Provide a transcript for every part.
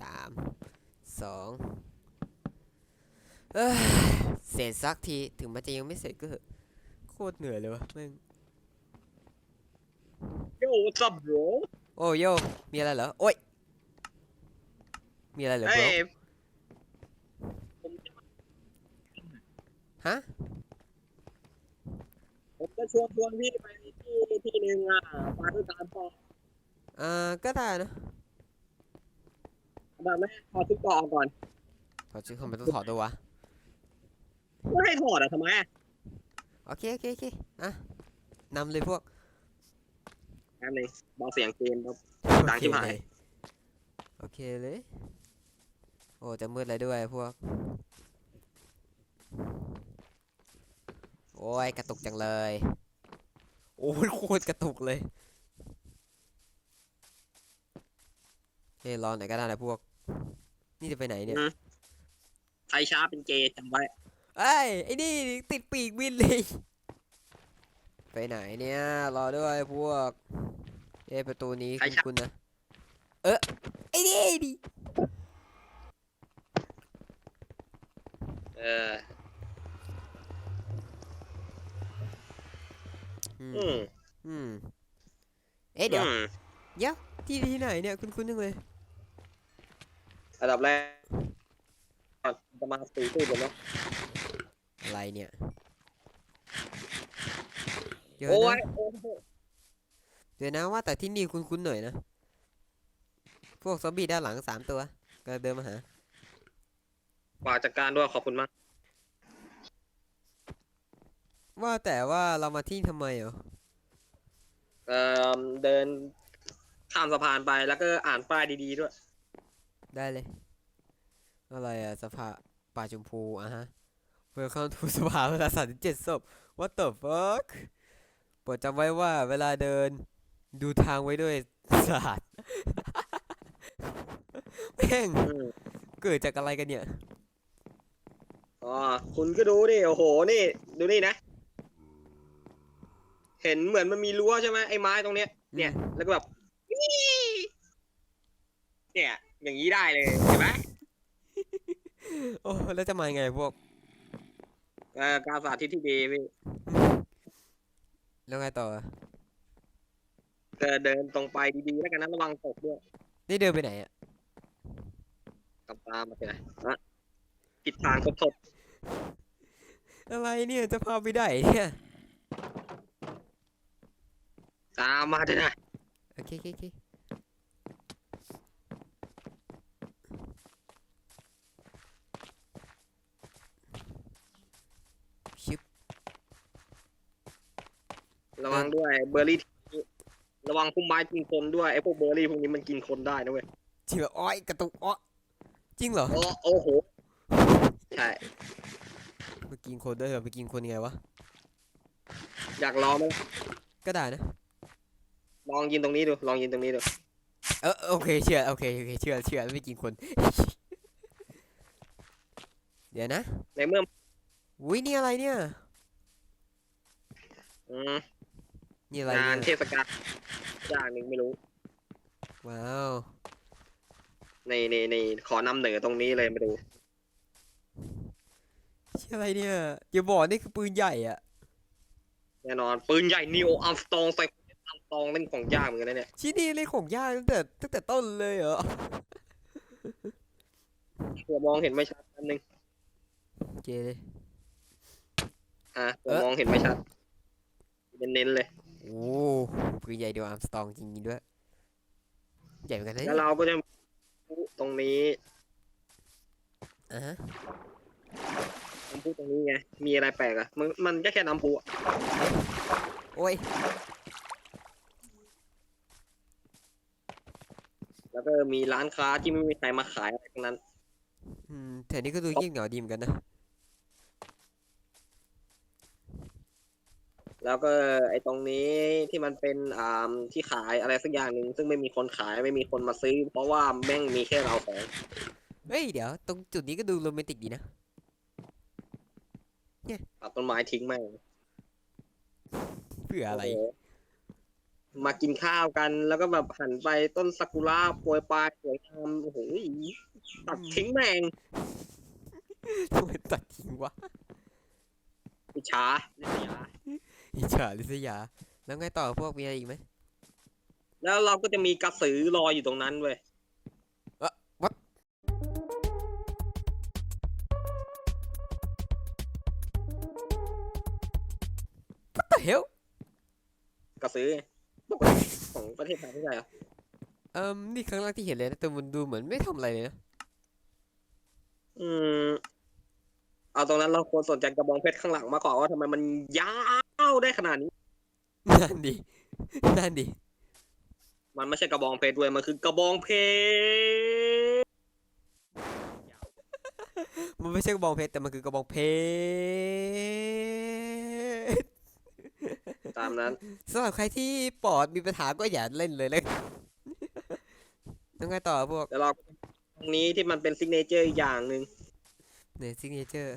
สามสองเอ้ยเสร็จสักทีถึงมันจะยังไม่เสร็จก็เถอะโคตรเหนื่อยเลยวะแม่งโย่ what's up bro โอ้โยมีอะไรเหรอ โอ้ย มีอะไรเหรอ เฮ้ bro ยฮะ ผมจะชวนชวนพี่ไปที่ที่หนึ่งอะปาด้วยกันต่ออ่าก็ได้นะ แบบแรกขอชุดเกาะก่อนขอชื่อคอมเป็นต้องถอดด้วยวะไม่ให้ถอดอะทำไมอะโอเคโอเคโอเคอะนำเลยพวกอันหนึงเบาเสียงเกมครับ ดังชิบหาย โอเคเลย โอ้จะมืดอะไรด้วยพวก โอ้ยกระตุกจังเลย โอ้ยโคตรกระตุกเลยเฮ้ยรอหน่อยก็ได้นะพวก นี่จะไปไหนเนี่ย ใครช้าเป็นเกย์จำไว้เอ้ยไอ้นี่ติดปีกบินเลย ไปไหนเนี่ย รอด้วยพวกเอ้ประตูนี้คุณคุณนะ เออไอ้นี่ดิเอออือืมมอืมเอ๊ะเดี๋ยวอืมที่ที่ไหนเนี่ย คุณคุณยังเลย อันดับแรกจะมาตีตู้กันเนาะอะไรเนี่ยเดี๋ยวโอ้นะยโอ้โหเดี๋ยวนะว่าแต่ที่นี่คุณคุณหน่อยนะ พวกซอมบี้ด้านหลังสามตัวก็เดินมาหา ฝากจัดการด้วยขอบคุณมาก ว่าแต่ว่าเรามาที่นี่ทำไมเหรอเอ่อเดินข้ามสะพานไปแล้วก็อ่านป้ายดีๆด้วย ได้เลย อะไรอะสภาป่าชมพูอะฮะ Welcome to สภาเวลาสามสิบเจ็ดศพ What the fuck โปรดจำไว้ว่าเวลาเดินดูทางไว้ด้วยศาสตร์แม่งอืมเกิดจากอะไรกันเนี่ย อ๋อ คุณก็ดูดิ โอ้โห นี่ ดูนี่นะ เห็นเหมือนมันมีรั้วใช่ไหมไอ้ไม้ตรงเนี้ย เนี่ย แล้วก็แบบอี้เนี่ย อย่างนี้ได้เลยเห็นไหมโอ้แล้วจะมายังไงพวก เอ่อการสาธิตที่ดีพี่แล้วไงต่ออะก็เดินตรงไปดีๆแล้วกันนะระวังตกด้วยนี่เดินไปไหนอะกลับตามมาสินะนะผิดทางกดทบอะไรเนี่ยจะพาไปได้เนี่ยตามมาสินะโอเคโอเคโอเค ระวังด้วยเบอร์รี่ที่ระวังพุ่มไม้กินคนด้วยไอ้พวกเบอร์รี่พวกนี้มันกินคนได้นะเว้ยจริงเหรออ้อยกระตุกอ้อจริงเหรอโอ้โอ้โหใช่ไปกินคนด้วยเหรอไปกินคนยังไงวะอยากลองไหมก็ได้นะลองยินตรงนี้ดูลองยินตรงนี้ดูเออโอเคเชื่อโอเคโอเคเชื่อเชื่อไม่กินคน เดี๋ยวนะในเมื่ออุ้ยนี่อะไรเนี่ยอืม นี่อะไรงานเทเนี่ยศกาลอย่างหนึ่งไม่รู้ ว้าวในในในขอนำเหนือตรงนี้เลยมาดูชื่ออะไรเนี่ยอย่าบอกนี่คือปืนใหญ่อะแน่นอนปืนใหญ่นิโออัมสตองใส่อัมสตองเล่นของยากเหมือนกันนะเนี่ยชิ้นนี้เล่นของยากตั้งแต่ตั้งแต่ต้นเลยเหรอเผื่อมองเห็นไม่ชัดอันนึงโอเคเลยอะเผื่อเอ๊ะมองเห็นไม่ชัดเน้นๆเลย โอ้ปืนใหญ่เดียวอาร์มสตรองจริงๆด้วย ใหญ่เหมือนกันนะแล้วเราก็จะตรงนี้อ่าฮะน้ำพุตรงนี้ไง มีอะไรแปลกอะมันมันก็แค่น้ำพุอะโอ้ย แล้วก็มีร้านค้าที่ไม่มีใครมาขายอะไรทั้งนั้น อืมแถวนี้ก็ดูเงียบเหงาดีเหมือนกันนะ แล้วก็ไอ้ตรงนี้ที่มันเป็นอ่าที่ขายอะไรสักอย่างหนึ่งซึ่งไม่มีคนขายไม่มีคนมาซื้อ เพราะว่าแม่งมีแค่เราของเฮ้ยเดี๋ยว ตรงจุดนี้ก็ดูโรแมนติกดีนะตัดต้นไม้ทิ้งแม่งเพื่ออะไรโโหมากินข้าวกันแล้วก็แบบหันไปต้นซากุระโปรยปลายสวยงามโอ้โหตัดทิ้งแม่งทำไมตัดทิ้งวะอิจฉาลิษยา อิจฉาลิษยา แล้วไงต่อพวกมีอะไรอีกไหมแล้วเราก็จะมีกระสือรออยู่ตรงนั้นเว้ย What the hell กระสือไงปกติของประเทศไทยไม่ใช่เหรอเอ่มนี่ครั้งแรกที่เห็นเลยนะแต่มันดูเหมือนไม่ทำอะไรเลยนะอืม เอาตรงนั้นเราควรสนใจกระบองเพชรข้างหลังมากกว่าว่าทำไมมันยาว ได้ขนาดนี้ นั่นดิ นั่นดิ มันไม่ใช่กระบองเพชรด้วยมันคือกระบองเพชรมันไม่ใช่กระบองเพชรแต่มันคือกระบองเพชรตามนั้นสำหรับใครที่ปอดมีปัญหาก็อย่าเล่นเลยเลยแล้วไงต่อพวกแล้วเราตรงนี้ที่มันเป็นซิกเนเจอร์อีกอย่างหนึ่งเนซิกเนเจอร์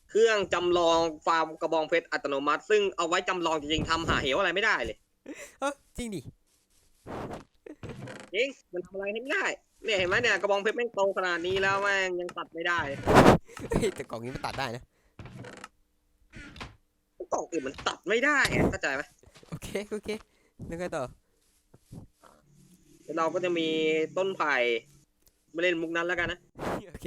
เค รื่องจำลองฟาร์มกระบองเพชรอัตโนมัติ ซึ่งเอาไว้จำลองจริงๆทำหาเหวอะไรไม่ได้เลยเอ้าจริงดิจริงมันทำอะไรให้ไม่ได้เนี่ยเห็นไหมเนี่ยกระบองเพชรแม่งโตขนาดนี้แล้วแม่งยังตัดไม่ได้เฮ้ยแต่กล่องนี้มันตัดได้นะกล่องอื่นมันตัดไม่ได้อะเข้าใจไหมโอเคโอเคแล้วไงต่อแล้วเราก็จะมีต้นไผ่ไม่เล่นมุกนั้นแล้วกันนะโอเค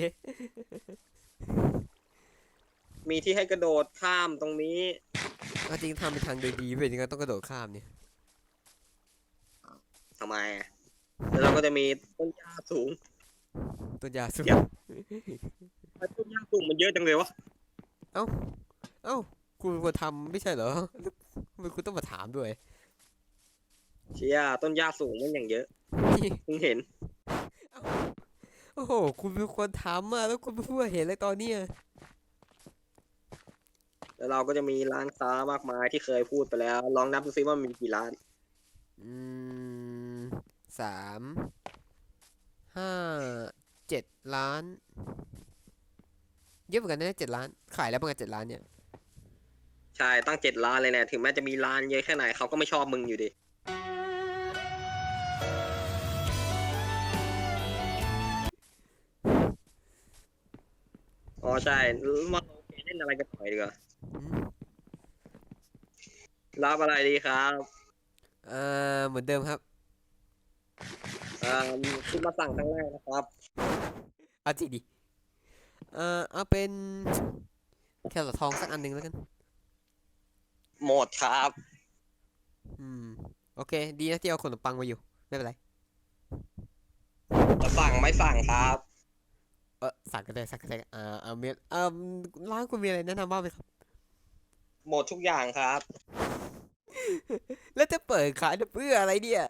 มีที่ให้กระโดดข้ามตรงนี้เอาจริงทำเป็นทางเดินดีเป็นยังไงต้องกระโดดข้ามเนี่ยทำไมอะแล้วเราก็จะมีต้นหญ้าสูง ต้นยาสูงเดี๋ยว ทำไมต้นหญ้าสูงมันเยอะจังเลยวะ เอ้าคุณเป็นคนทำไม่ใช่เหรอแล้วทำไมคุณต้องมาถามด้วย เชียต้นหญ้าสูงมันอย่างเยอะนี่เพิ่งเห็น โอ้โห คุณเป็นคนทำอะแล้วคุณไม่พูดว่าเห็นเลยตอนเนี้ย แล้วเราก็จะมีร้านค้ามากมายที่เคยพูดไปแล้ว ลองนับดูซิว่ามีกี่ร้าน อืมสามห้าเจ็ดล้าน เยอะเหมือนกันนะเจ็ดล้าน ขายแล้วประมาณเจ็ดล้านเนี่ย ใช่ตั้งเจ็ดร้านเลยเนี่ย ถึงแม้จะมีร้านเยอะแค่ไหนเขาก็ไม่ชอบมึงอยู่ดีอ๋อใช่มาเล่นอะไรกันหน่อยดีกว่าอืม รับอะไรดีครับเอ่อเหมือนเดิมครับเอ่อคุณมาสั่งครั้งแรกนะครับ เอาจริงดิเอ่อเอาเป็นแครอททองสักอันหนึ่งแล้วกัน หมดครับ อืม โอเค ดีนะที่เอาขนมปังมาอยู่ ไม่เป็นไรจะสั่งไม่สั่งครับ เออสั่งกันได้สั่งกันได้อ่าเอาเมียเอ่อร้านคุณมีอะไรแนะนำบ้างไหมครับ หมดทุกอย่างครับ แล้วจะเปิดขายเพื่ออะไรเนี่ย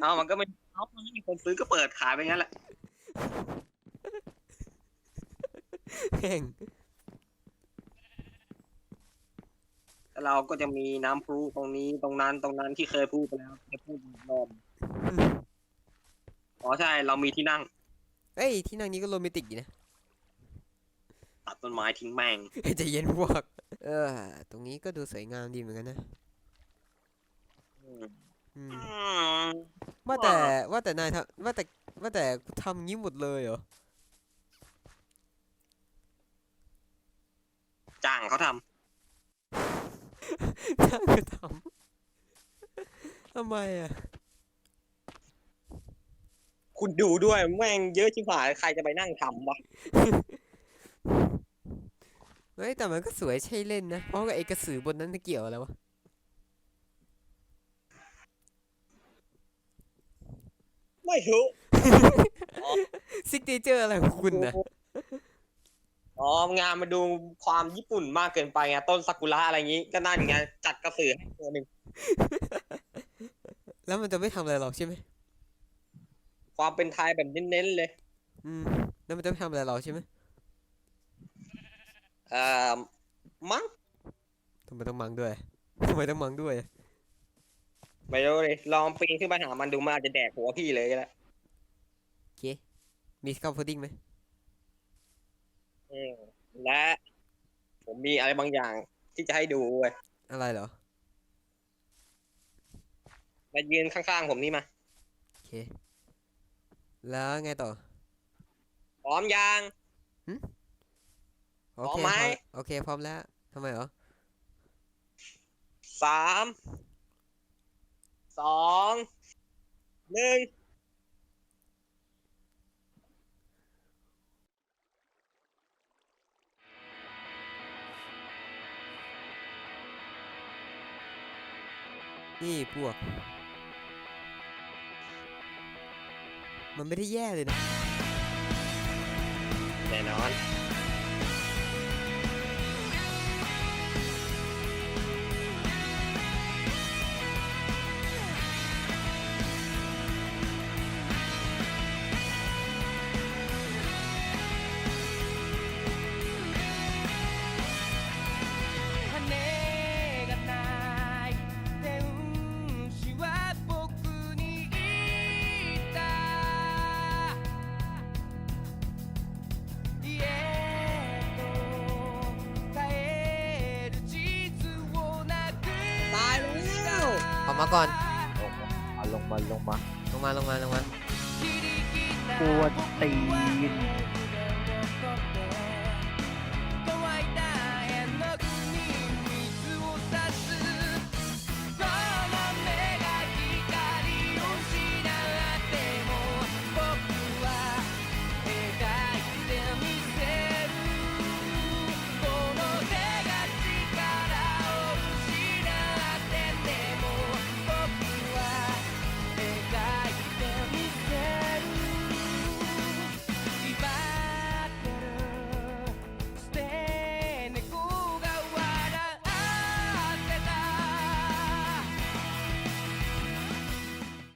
เอามันก็ไม่เอามันไม่มีคนซื้อก็เปิดขายไปงั้นแหละแห่งแล้วเราก็จะมีน้ำพรุตรงนี้ตรงนั้นตรงนั้นที่เคยพูดไปแล้วเคยพูดอีกรอบอ๋อใช่เรามีที่นั่งเอ้ยที่นั่งนี้ก็โรแมนติกดีนะตัดต้นไม้ทิ้งแม่ง ใจะเย็นพวก เออ ตรงนี้ก็ดูสวยงามดีเหมือนกันนะอืมอืมอืมว่าแต่ว่าแต่นายทำว่าแต่ว่าแต่ทำงี้หมดเลยเหรอ จ้างเขาทจ้างก็ทำทำไมอะำคุณดูด้วยแม่งเยอะชิบหายใครจะไปนั่งทำวะ เฮ้ยแต่มันก็สวยใช่เล่นนะ เพราะว่าไอ้กระสือบนนั้นจะเกี่ยวอะไรวะไม่รู้ซิกเนเจอร์อะไรของคุณนะอ๋องานมาดูความญี่ปุ่นมากเกินไปไงต้นซากุระอะไรอย่างงี้ ก็น่าอย่างเงี้ยจัดกระสือให้ตัวหนึ่งแล้วมันจะไม่ทำอะไรหรอกใช่ไหมความเป็นไทยแบบเน้นๆเลย อืม แล้วมันจะไม่ทำอะไรหรอกใช่ไหม เอ่อมั้งทำไมต้องมังด้วยทำไมต้องมังด้วย ไม่รู้เลยลองปีนขึ้นไปหามันดูมันอาจจะแดกหัวพี่เลยก็ได้โอเค มีสกาพุดดิ้งไหมอืมและ ผมมีอะไรบางอย่างที่จะให้ดูเว้ยอะไรเหรอ มายืนข้างๆผมนี่มา โอเค แล้วไงต่อพร้อมยัง โอพร้อเคมไหม พร้อมโอเคพร้อมแล้วทำไมเหรอสามสองหนึ่งนี่พวก มันไม่ได้แย่เลยนะ แน่นอน ออกมาก่อนลงมาลงมาลงมาลงมาลงมากวนตีน